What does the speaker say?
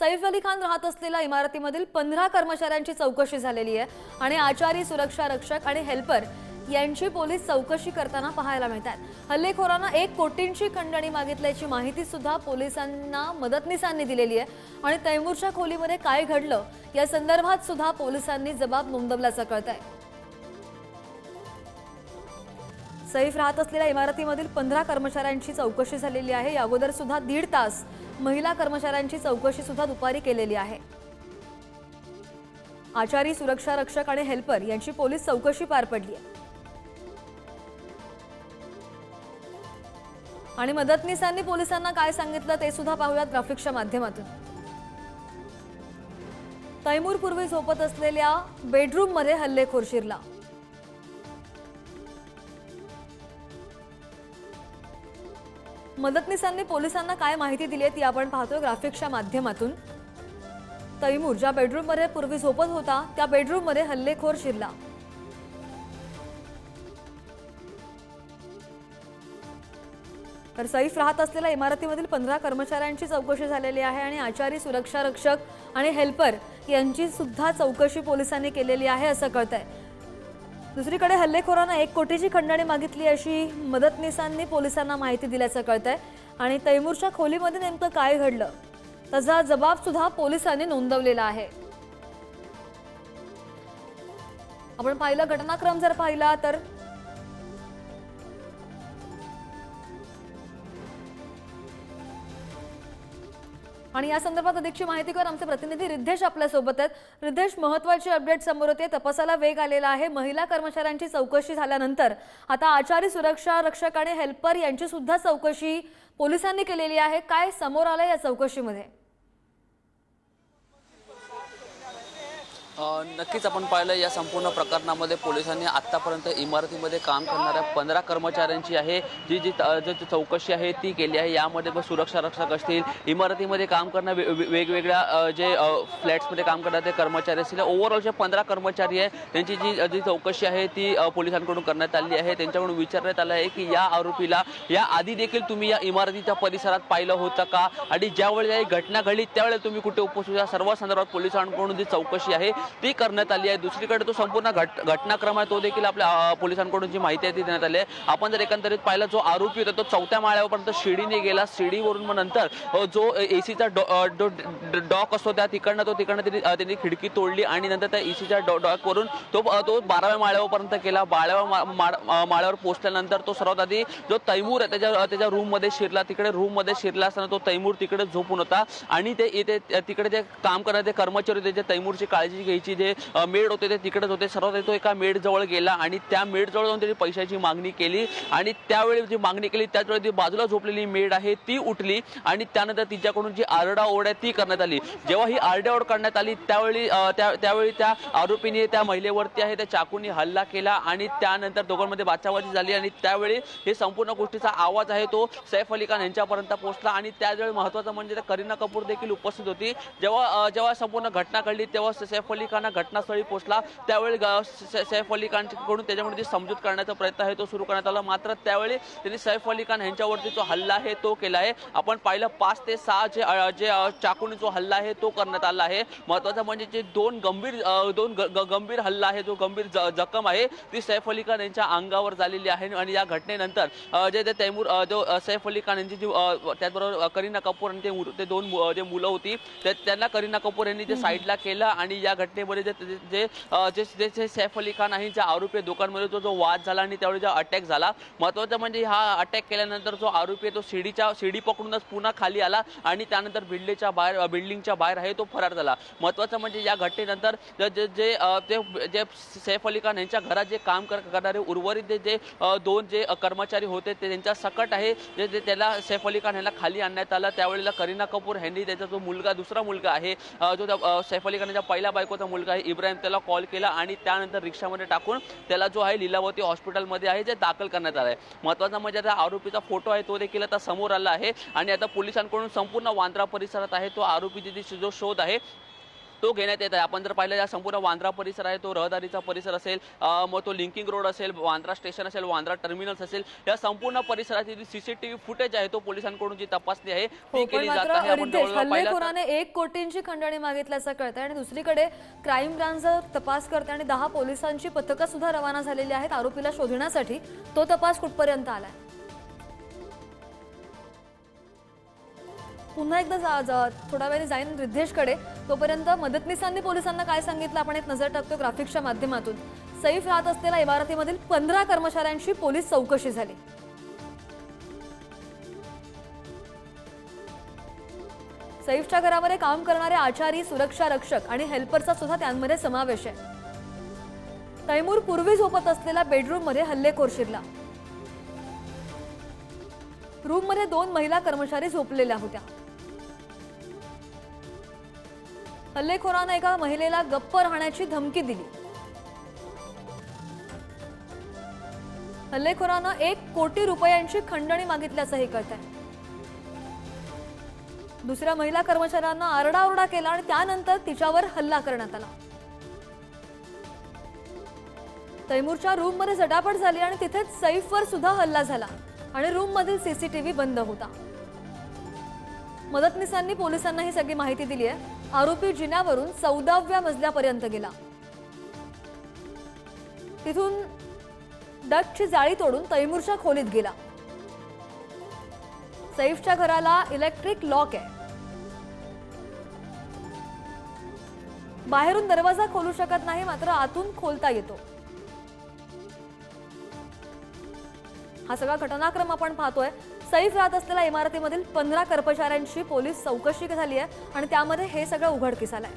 सैफ अली खान राहत असलेल्या इमारतीमधील पंधरा कर्मचाऱ्यांची चौकशी झालेली आहे आणि आचारी सुरक्षा रक्षक आणि हेल्पर यांची पोलीस चौकशी करताना पाहायला मिळतात. हल्लेखोरांना एक कोटींची खंडणी मागितल्याची माहिती सुद्धा पोलिसांना मदतनीसांनी दिलेली आहे. आणि तैमूरच्या खोलीमध्ये काय घडलं या संदर्भात सुद्धा पोलिसांनी जबाब नोंदवल्याचं कळत आहे सैफ राहत असलेल्या इमारतीमधील पंधरा कर्मचाऱ्यांची चौकशी झालेली आहे. या अगोदर सुद्धा दीड तास महिला कर्मचाऱ्यांची चौकशी सुद्धा दुपारी केलेली आहे. आचारी सुरक्षा रक्षक आणि हेल्पर यांची पोलीस चौकशी पार पडली आहे. आणि मदतनीसांनी पोलिसांना काय सांगितलं ते सुद्धा पाहूयात ग्राफिक्सच्या माध्यमातून. तैमूर पूर्वी झोपत असलेल्या बेडरूममध्ये हल्लेखोर शिरला. मदतनीसांनी पोलिसांना काय माहिती दिली आहे ती आपण पाहतोय ग्राफिक्सच्या माध्यमातून. तैमूर ज्या बेडरूममध्ये पूर्वी झोपत होता त्या बेडरूममध्ये हल्लेखोर शिरला. तर सैफ राहत असलेल्या इमारतीमधील पंधरा कर्मचाऱ्यांची चौकशी झालेली आहे आणि आचारी सुरक्षा रक्षक आणि हेल्पर यांची सुद्धा चौकशी पोलिसांनी केलेली आहे असं कळत आहे दुसरीकडे हल्लेखोरांना एक कोटीची खंडणी मागितली अशी मदतनीसांनी पोलिसांना माहिती दिल्याचं कळतंय. आणि तैमूरच्या खोलीमध्ये नेमकं काय घडलं? त्याचा जबाब सुद्धा पोलिसांनी नोंदवलेला आहे. आपण पाहिलं घटनाक्रम जर पाहिला तर आणि या संदर्भात अधिकची माहिती कर आमचे प्रतिनिधी रिद्धेश आपल्यासोबत आहेत. रिद्धेश महत्वाची अपडेट समोर होते तपासाला वेग आलेला आहे. महिला कर्मचाऱ्यांची चौकशी झाल्यानंतर आता आचारी सुरक्षा रक्षक आणि हेल्पर यांची सुद्धा चौकशी पोलिसांनी केलेली आहे. काय समोर आलं या चौकशीमध्ये? नक्कीच आपण पाहिलं या संपूर्ण प्रकरणामध्ये पोलिसांनी आत्तापर्यंत इमारतीमध्ये काम करणाऱ्या पंधरा कर्मचाऱ्यांची आहे जी जी जी चौकशी आहे ती केली आहे. यामध्ये पण सुरक्षा रक्षक असतील. इमारतीमध्ये काम करणं वेगवेगळ्या जे फ्लॅट्समध्ये काम करणारे कर्मचारी असतील. ओव्हरऑल जे पंधरा कर्मचारी आहे त्यांची जी जी चौकशी आहे ती पोलिसांकडून करण्यात आली आहे. त्यांच्याकडून विचारण्यात आलं आहे की या आरोपीला या आधी देखील तुम्ही या इमारतीच्या परिसरात पाहिलं होतं का? आणि ज्यावेळेला ही घटना घडली त्यावेळेला तुम्ही कुठे उपस्थित सर्व संदर्भात पोलिसांकडून जी चौकशी आहे ती करण्यात आली आहे. दुसरीकडे तो संपूर्ण घट घटनाक्रम आहे तो देखील आपल्या पोलिसांकडून जी माहिती आहे ती देण्यात आली आहे. आपण जर एकंदरीत पाहिला जो आरोपी होता तो चौथ्या माळ्यापर्यंत शिडीने गेला. शिडीवरून मग नंतर अ, जो एसीचा डॉक असतो त्या तिकडनं तो तिकडनं त्यांनी त्यांनी खिडकी तोडली आणि नंतर त्या एसीच्या डॉकवरून तो तो बाराव्या माळ्यापर्यंत केला बाराव्या मा- माळ- माळ्यावर पोहोचल्यानंतर तो सर्वात आधी जो तैमूर आहे त्याच्या त्याच्या रूममध्ये शिरला. तिकडे रूममध्ये शिरला असताना तो तैमूर तिकडे झोपून होता आणि ते तिकडे जे काम करणारे ते कर्मचारी होते जे तैमूरची काळजी घ्यायची जे मेड होते ते तिकडेच होते. सर्वात तो एका मेडजवळ गेला आणि त्या मेडजवळ जाऊन त्याची पैशाची मागणी केली आणि त्यावेळी जी मागणी केली त्याचवेळी ती बाजूला झोपलेली मेड आहे ती उठली आणि त्यानंतर तिच्याकडून जी आरडाओढ आहे ती करण्यात आली. जेव्हा ही आरडाओढ करण्यात आली त्यावेळी त्या त्यावेळी त्या आरोपीने त्या महिलेवरती आहे त्या चाकूने हल्ला केला आणि त्यानंतर दोघांमध्ये बाचाबाची झाली आणि त्यावेळी हे संपूर्ण गोष्टीचा आवाज आहे तो सैफ अली खान यांच्यापर्यंत पोहोचला आणि त्यावेळी महत्त्वाचं म्हणजे करीना कपूर देखील उपस्थित होती. जेव्हा जेव्हा संपूर्ण घटना घडली तेव्हा सैफ अली खान हा घटनास्थळी पोहोचला. त्यावेळी सैफ अली खानकडून त्याच्यामध्ये जी समजूत करण्याचा प्रयत्न आहे तो सुरू करण्यात आला. मात्र त्यावेळी त्यांनी सैफ अली खान यांच्यावरती जो हल्ला आहे तो केला आहे. आपण पाहिलं पाच ते सहा जे जे चाकूने जो हल्ला आहे तो करण्यात आला आहे. महत्वाचं म्हणजे जे दोन गंभीर दोन गंभीर हल्ला आहे जो गंभीर जखम आहे ती सैफ अली खान यांच्या अंगावर झालेली आहे. आणि या घटनेनंतर जे ते तैमूर जो सैफ अली खान यांची जी त्याचबरोबर करीना कपूर आणि ते दोन जे मुलं होती त्यांना करीना कपूर यांनी ते साईडला केलं आणि या घटनेमध्ये जे जे- जे जे जे- सैफ अली खान आहे ज्या आरोपी दुकानमध्ये तो जो वाद झाला आणि त्यावेळी जो अटॅक झाला महत्त्वाचं म्हणजे हा अटॅक केल्यानंतर जो आरोपी आहे तो शिडीच्या शिडी पकडूनच पुन्हा खाली आला आणि त्यानंतर बिल्डिंगच्या बाहेर बिल्डिंगच्या बाहेर आहे तो फरार झाला. महत्त्वाचं म्हणजे या घटनेनंतर जे जे- जे ते जे सैफ अली खान यांच्या घरात जे काम कर- करणारे उर्वरित जे- जे दोन जे कर्मचारी होते ते त्यांच्या सकट आहे. जे जे त्याला सैफ अली खान यांना खाली आणण्यात आलं. त्यावेळेला करीना कपूर यांनी त्याचा जो मुलगा दुसरा मुलगा आहे जो सैफ अली सैफ अली खानच्या बायको नावाचा मुलगा आहे इब्राहिम त्याला कॉल केला आणि त्यानंतर रिक्षामध्ये टाकून त्याला जो आहे लीलावती हॉस्पिटलमध्ये आहे जे दाखल करण्यात आलं आहे महत्त्वाचा म्हणजे त्या आरोपीचा फोटो आहे तो देखील आता समोर आला आहे. आणि आता पोलिसांकडून संपूर्ण वांद्रा परिसरात आहे तो आरोपी जो शोध आहे तो घेण्यात येत आहे. आपण जर पाहिलं या संपूर्ण वांद्रा परिसर आहे तो रहदारीचा परिसर असेल मग तो लिंकिंग रोड असेल वांद्रा स्टेशन असेल वांद्रा टर्मिनल्स असेल या संपूर्ण परिसराची जी सीसीटीव्ही फुटेज आहे तो पोलिसांकडून जी तपासणी आहे हो ती पण केली जात आहे. एक कोटींची खंडणी मागितल्याचं कळतंय. आणि दुसरीकडे क्राईम ब्रांच तपास करते आणि दहा पोलिसांची पथकं सुद्धा रवाना झालेली आहेत आरोपीला शोधण्यासाठी तो तपास कुठपर्यंत आलाय? पुन्हा एकदा थोड्या वेळाने जाईन रिद्धेशकडे तोपर्यंत मदतनीसांनी पोलिसांना काय सांगितलं? आपण एक नजर टाकतो ग्राफिक्सच्या माध्यमातून. सैफ राहत असलेल्या इमारतीमधील पंधरा कर्मचाऱ्यांशी पोलीस चौकशी झाली. सैफच्या घरामध्ये काम करणारे आचारी सुरक्षा रक्षक आणि हेल्परचा सुद्धा त्यांमध्ये समावेश आहे. तैमूर पूर्वी झोपत असलेल्या बेडरूममध्ये हल्लेखोर शिरला. रूममध्ये दोन महिला कर्मचारी झोपलेल्या होत्या. हल्लेखोरानं एका महिलेला गप्प राहण्याची धमकी दिली. हल्लेखोरानं एक कोटी रुपयांची खंडणी मागितल्याचंही कळत आहे दुसऱ्या महिला कर्मचाऱ्यांना आरडाओरडा केला आणि त्यानंतर तिच्यावर हल्ला करण्यात आला. तैमूरच्या रूममध्ये झटापट झाली आणि तिथेच सैफवर सुद्धा हल्ला झाला आणि रूम मधील सीसीटीव्ही बंद होता. मदतनीसांनी पोलिसांना ही सगळी माहिती दिली आहे आरोपी जिन्यावरून चौदाव्या मजल्यापर्यंत गेला. तिथून डकची जाळी तोडून तैमूरच्या खोलीत गेला. सैफच्या घराला इलेक्ट्रिक लॉक आहे. बाहेरून दरवाजा खोलू शकत नाही मात्र आतून खोलता येतो. हा सगळा घटनाक्रम आपण पाहतोय. सैफ राहत असलेल्या इमारतीमधील पंधरा कर्मचाऱ्यांची पोलीस चौकशी झाली आहे आणि त्यामध्ये हे सगळं उघडकीस आलंय.